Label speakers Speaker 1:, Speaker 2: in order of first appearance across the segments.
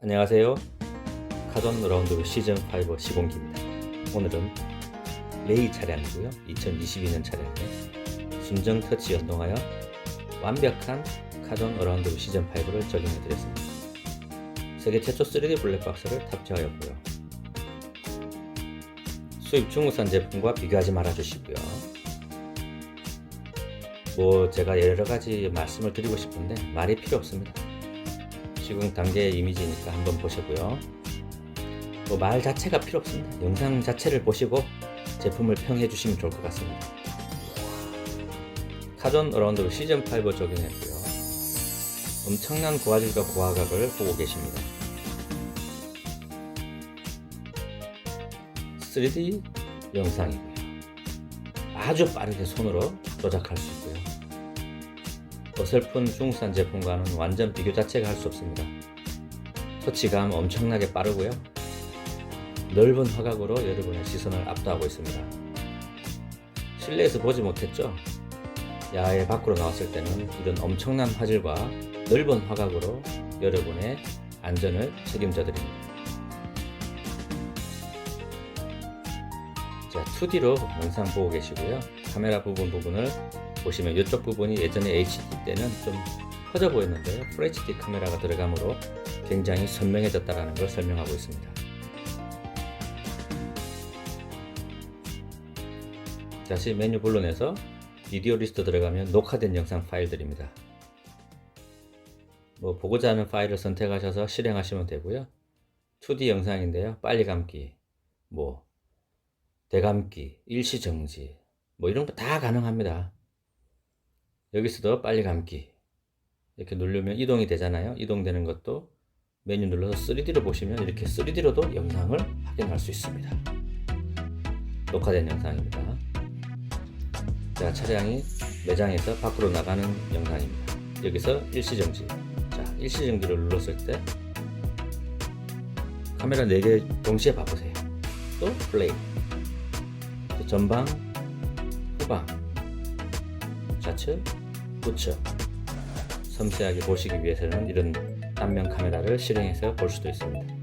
Speaker 1: 안녕하세요. 카돈 라운드 시즌 5 시공기입니다. 오늘은 레이 차량이고요. 2022년 차량에 순정 터치 연동하여 완벽한 카돈 어라운드 시즌 5를 적용해 드렸습니다. 세계 최초 3D 블랙박스를 탑재하였고요. 수입 중국산 제품과 비교하지 말아 주시고요. 뭐 제가 여러 가지 말씀을 드리고 싶은데 말이 필요 없습니다. 지금 단계의 이미지니까 한번 보시고요. 뭐말 자체가 필요 없습니다. 영상 자체를 보시고 제품을 평해 주시면 좋을 것 같습니다. 카존 어라운드 시즌 5 적용했고요. 엄청난 고화질과 고화각을 보고 계십니다. 3D 영상이고요. 아주 빠르게 손으로 조작할 수 있고요. 어설픈 중국산 제품과는 완전 비교 자체가 할 수 없습니다. 터치감 엄청나게 빠르고요. 넓은 화각으로 여러분의 시선을 압도하고 있습니다. 실내에서 보지 못했죠? 야외 밖으로 나왔을 때는 이런 엄청난 화질과 넓은 화각으로 여러분의 안전을 책임져 드립니다. 자, 2D로 영상 보고 계시고요. 카메라 부분 부분을 보시면 이쪽 부분이 예전에 HD 때는 좀 커져 보였는데요. FHD 카메라가 들어감으로 굉장히 선명해졌다는 걸 설명하고 있습니다. 다시 메뉴 불러내서 비디오 리스트 들어가면 녹화된 영상 파일들입니다. 뭐 보고자 하는 파일을 선택하셔서 실행하시면 되고요. 2D 영상인데요. 빨리 감기, 뭐 대감기, 일시 정지, 뭐 이런 거 다 가능합니다. 여기서도 빨리 감기 이렇게 누르면 이동이 되잖아요. 이동되는 것도 메뉴 눌러서 3D로 보시면 이렇게 3D로도 영상을 확인할 수 있습니다. 녹화된 영상입니다. 자, 차량이 매장에서 밖으로 나가는 영상입니다. 여기서 일시정지. 자, 일시정지를 눌렀을 때 카메라 4개 동시에 바꾸세요. 또 플레이. 또 전방, 후 방, 좌측, 우측. 섬세하게 보시기 위해서는 이런 단면 카메라를 실행해서 볼 수도 있습니다.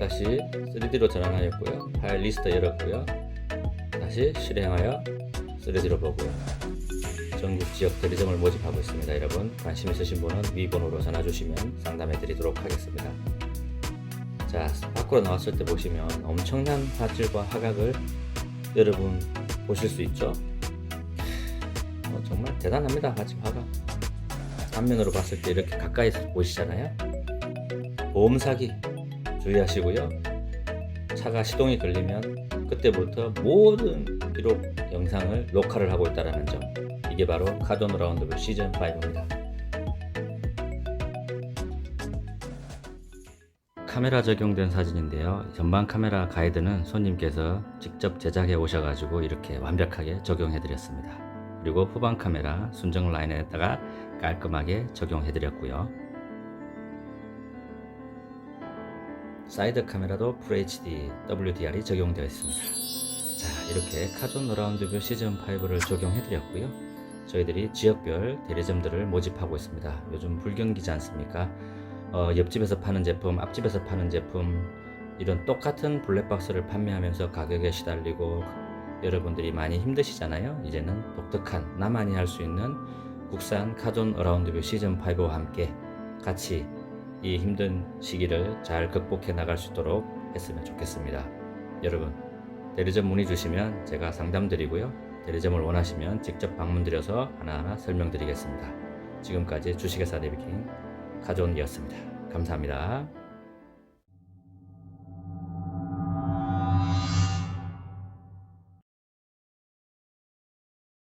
Speaker 1: 다시 3D로 전환하였고요. 파일 리스트 열었고요. 다시 실행하여 3D로 보고요. 전국 지역 대리점을 모집하고 있습니다. 여러분 관심 있으신 분은 위 번호로 전화 주시면 상담해 드리도록 하겠습니다. 자, 밖으로 나왔을 때 보시면 엄청난 화질과 화각을 여러분 보실 수 있죠. 어, 정말 대단합니다. 화질 화각. 앞면으로 봤을 때 이렇게 가까이서 보시잖아요. 보험 사기 주의하시고요. 차가 시동이 걸리면 그때부터 모든 기록 영상을 녹화를 하고 있다는 점. 이게 바로 카돈 라운드 시즌 5입니다. 카메라 적용된 사진인데요. 전방 카메라 가이드는 손님께서 직접 제작해 오셔가지고 이렇게 완벽하게 적용해 드렸습니다. 그리고 후방 카메라 순정 라인에다가 깔끔하게 적용해 드렸고요. 사이드 카메라도 FHD WDR이 적용되어 있습니다. 자, 이렇게 카존 어라운드 뷰 시즌 5를 적용해 드렸고요. 저희들이 지역별 대리점들을 모집하고 있습니다. 요즘 불경기지 않습니까? 어, 옆집에서 파는 제품, 앞집에서 파는 제품 이런 똑같은 블랙박스를 판매하면서 가격에 시달리고 여러분들이 많이 힘드시잖아요. 이제는 독특한 나만이 할 수 있는 국산 카존 어라운드 뷰 시즌 5와 함께 같이 이 힘든 시기를 잘 극복해 나갈 수 있도록 했으면 좋겠습니다. 여러분, 대리점 문의 주시면 제가 상담 드리고요. 대리점을 원하시면 직접 방문 드려서 하나하나 설명드리겠습니다. 지금까지 주식회사 네비킹 카존이었습니다. 감사합니다.